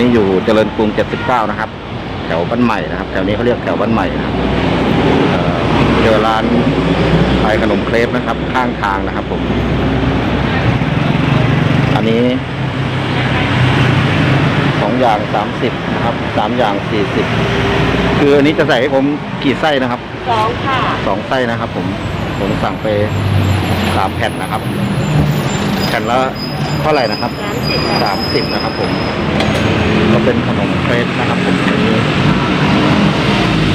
นี้อยู่เจริญกรุง 79 นะครับ แถวบ้านใหม่นะครับ แถวนี้เขาเรียกแถวบ้านใหม่นะครับเอ่อเจอร้านขายขนมเครปนะครับ ข้างทางนะครับผม อันนี้สองอย่างสามสิบนะครับสามอย่างสี่สิบคืออันนี้จะใส่ให้ผมกี่ไส้นะครับสองค่ะสองไส้นะครับ ผมผมสั่งไปสามแผ่นนะครับ แผ่นละเท่าไหร่นะครับสามสิบสามสิบนะครับผม ก็เป็นขนมเครปนะครับผมมี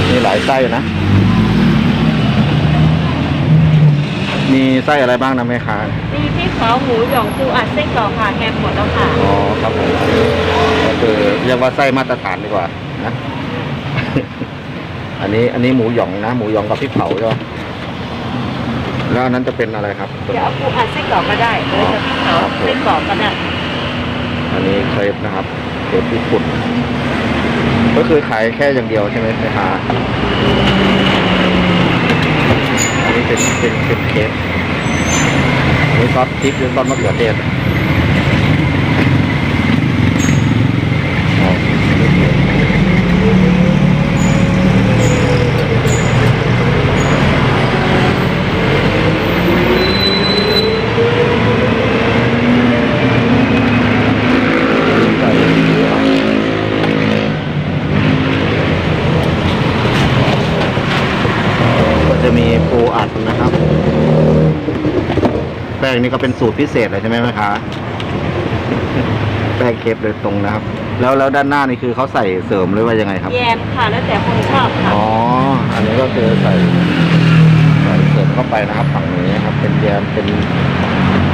มีหลายไส้นะ มีไส้อะไรบ้างนะแม่ค้ามีพริกเผาหมูหยองปูอัดไส้กรอกค่ะแฮมหมดแล้วค่ะอ๋อครับผมก็คือเรียกว่าไส้มาตรฐานดีกว่านะ อันนี้อันนี้หมูหยองนะ หมูหยองกับพริกเผาใช่ไหมแล้วอันนั้นจะเป็นอะไรครับจะเอาปูอัดไส้กรอกก็ได้หรือจะพริกเผาครับผมไส้กรอกก็ได้อันนี้เครปนะครับ เครปญี่ปุ่นก็คือขายแค่อย่างเดียวใช่ไหมแม่ค้าอันนี้เป็นเป็นเป็นเครปอันนี้ซอสพริกหรือซอสมะเขือเทศอ๋ออันนี้เครปใส่ก็ จะมีปูอัดนะครับ แป้งนี่ก็เป็นสูตรพิเศษเลยใช่ไหมแม่ค้าแป้งเครปโดยตรงนะครับ แล้วแล้วด้านหน้านี่คือเขาใส่เสริมหรือว่ายังไงครับ แยมค่ะแล้วแต่คนชอบค่ะอ๋อ อันนี้ก็คือใส่ใส่เสริมเข้าไปนะครับฝั่งนี้นะครับ เป็นแยมเป็น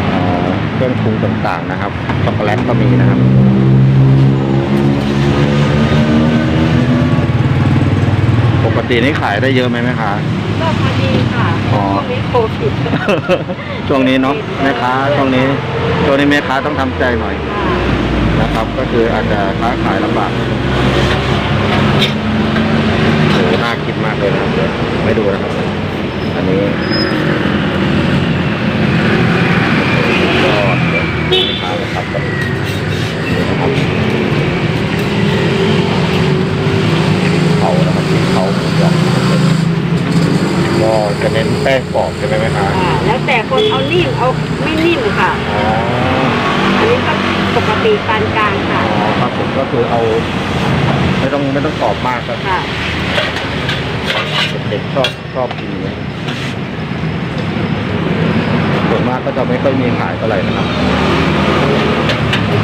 เอ่อเครื่องปรุงต่างๆนะครับช็อกโกแลตก็มีนะครับ กตินี่ขายได้เยอะไหมแม่ค้า ก็พอดีค่ะอ๋อ ช่วงนี้โควิดช่วงนี้เนาะแม่ค้าช่วงนี้ช่วงนี้แม่ค้าต้องทำใจหน่อยนะครับ ก็คืออาจจะค้าขายลำบากโหน่ากินมากเลยนะครับเดี๋ยวไม่ดูนะครับ อันนี้ก็เดี๋ยวแม่ค้าจะทับกันนี่นะครับเขานะครับเขาหมูหยองก็จะเน้น แป้งกรอบใช่ไหมแม่ค้าค่ะแล้วแต่คนเอานิ่มเอาไม่นิ่มค่ะ อ๋ออันนี้ก็ปกติปานกลางค่ะ อ๋อครับผมก็คือเอา ไม่ต้องไม่ต้องกรอบมากครับค่ะ เด็กๆชอบชอบกินเนี่ยส่วนมากก็จะไม่ค่อยมีขายเท่าไหร่นะครับ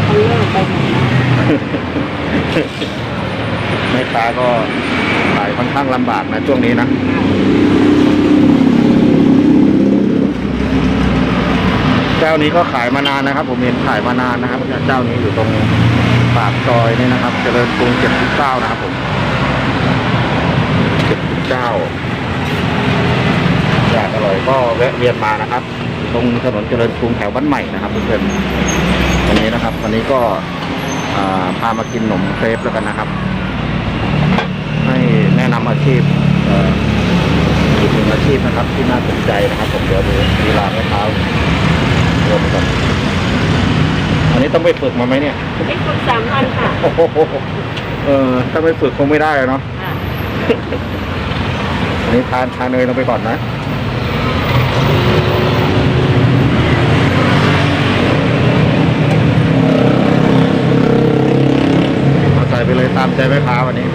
เขาเลิกไปหมดแล้วแม่ค้าก็ขายค่อนข้างลำบากนะช่วงนี้นะเจ้านี้ก็ขายมานานนะครับ ผมเห็นขายมานานนะครับเจ้านี้อยู่ตรงปากซอยนี่นะครับ เจริญกรุง79นะครับผม79อยากอร่อยก็แวะเวียนมานะครับ ตรงถนนเจริญกรุงแถวบ้านใหม่นะครับเพื่อนๆวันนี้นะครับวันนี้ก็พามากินขนมเครปแล้วกันนะครับ ให้แนะนำอาชีพอีกหนึ่งอาชีพนะครับ ที่น่าสนใจนะครับ ผมเดี๋ยวดูดีลาแม่ค้า รวมกันอันนี้ต้องไปฝึกมาไหมเนี่ยไอ้คนสามพันค่ะโอ้โหเออถ้าไม่ฝึกคงไม่ได้อะเนาะค่ะอันนี้ทานชาเนยลงไปก่อนนะเอาใส่ไปเลยตามใจแม่ค้าวันนี้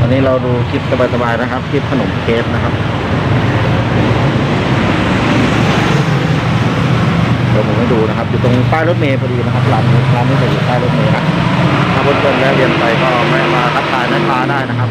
วันนี้เราดูคลิปสบายๆนะครับ คลิปขนมเค้กนะครับ ดี๋ยวผมให้ดูนะครับ อยู่ตรงป้ายรถเมล์พอดีนะครับร้านนี้ร้านนี้จะอยู่ป้ายรถเมล์นะถ้าเพื่อนๆแล้เรียนไปก็ไม่มาทักทายแม่ค้าได้นะครับ